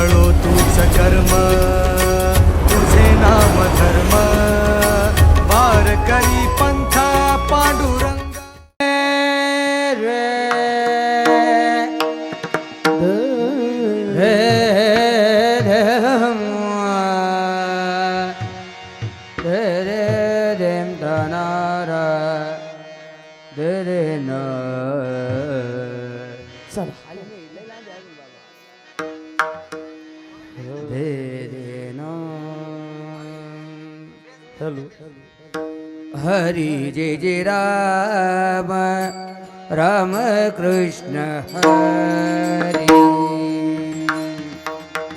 टाळो तूच कर्म. રામ કૃષ્ણ હરી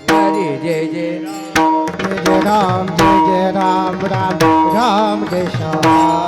હરી જય જય જય રામ જય જય રામ રામ રામ કૃષ્ણ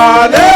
Aleluia!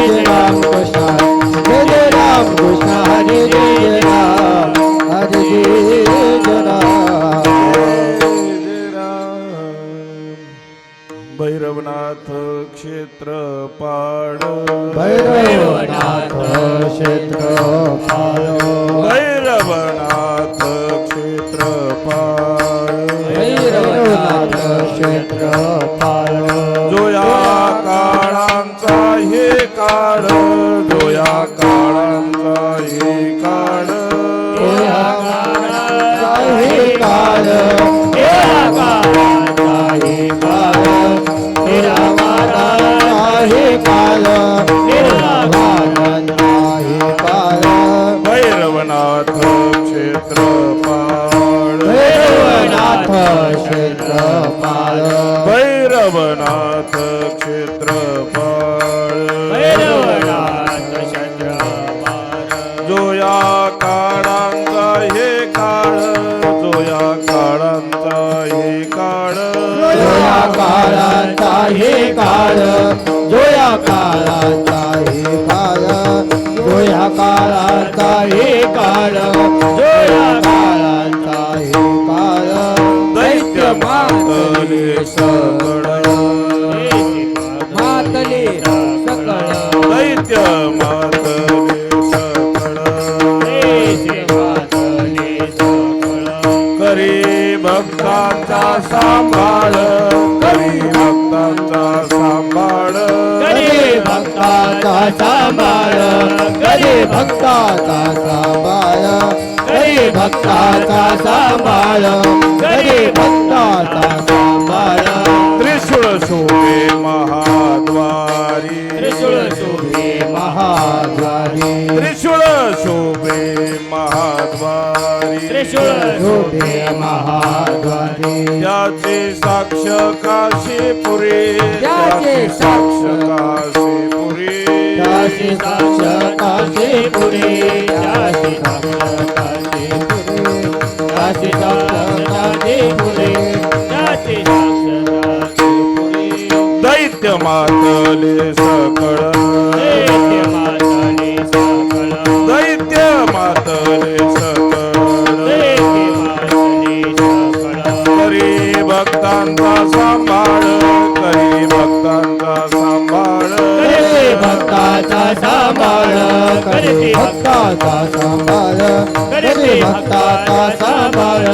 हरे जय जय राम कृष्ण सकळ मातले सकळ दैत्य मातले सकळ करी भक्तांचा सांभाळ करी भक्तांचा सांभाळ कधी भक्ताचा सांभाळ कधी भक्ताचा सांभाळ भक्ताचा सांभाळ कधी भक्ताचा महाद्वारी शोभे महाद्वारी त्याचे साक्ष काशीपुरी त्याचे साक्ष काशीपुरी काशी साक्ष काशी पुरी। काशी साक्ष काशी पुरी। काशी साक्ष काशी पुरी। दैत्य मातले सकळ। दैत्य सांभाळ करी भक्तांचा सांभाळ. करे भक्ताचा सांभाळ. करे भक्ताचा सांभाळ. करे भक्ताचा सांभाळ.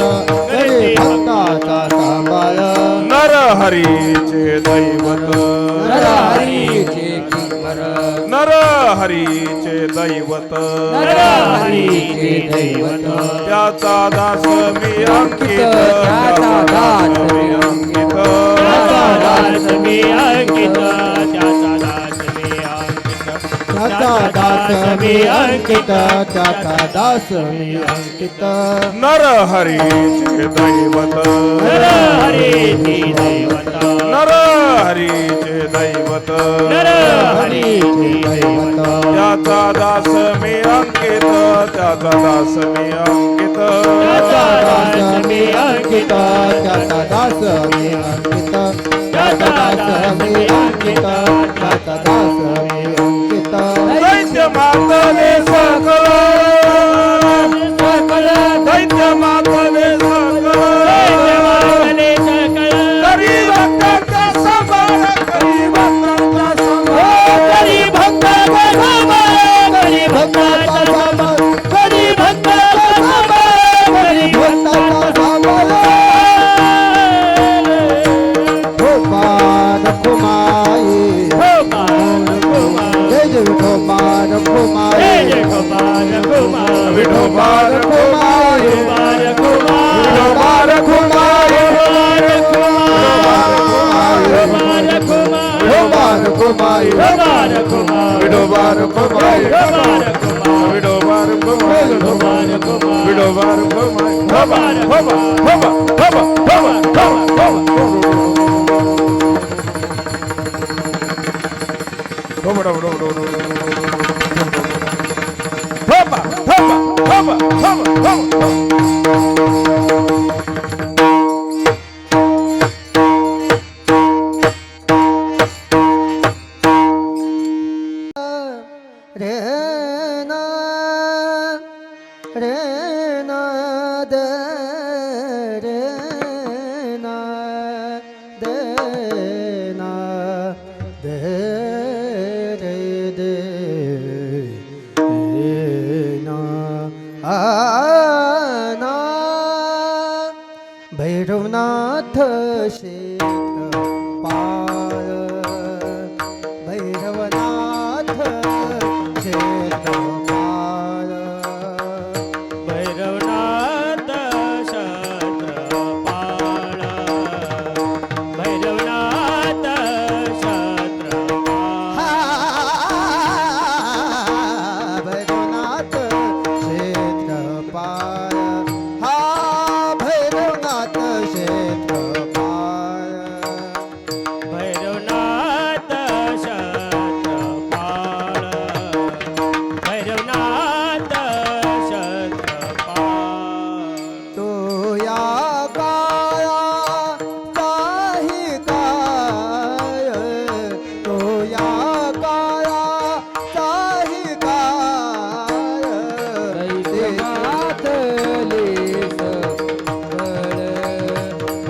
करे भक्ताचा सांभाळ. नर हरीचे दैवत. नरहरीचे किंमर नर हरीचे दैवत. नरहरीचे दैवत. त्याचा दास मी अंकित. त्याचा दास मी अंकित. मी अंकित त्याचा दास मी अंकित. नर हरीचे दैवत. नर हरीचे दैवत. हरीचे दैवत. त्याचा दास मी अंकित त्याचा दास मी अंकित. त्याचा दास मी अंकित त्याचा दास मी अंकित. त्याचा दास मी अंकित त्याचा Das Kumar Kumar Jai Jai Kumar Kumar Vidhumar Kumar Vidhumar Kumar Vidhumar Kumar Vidhumar Kumar Vidhumar Kumar Vidhumar Kumar Vidhumar Kumar Vidhumar Kumar Vidhumar Kumar Vidhumar Kumar Vidhumar Kumar Vidhumar Kumar Vidhumar Kumar Vidhumar Kumar Vidhumar re na re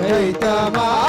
জয় তোমার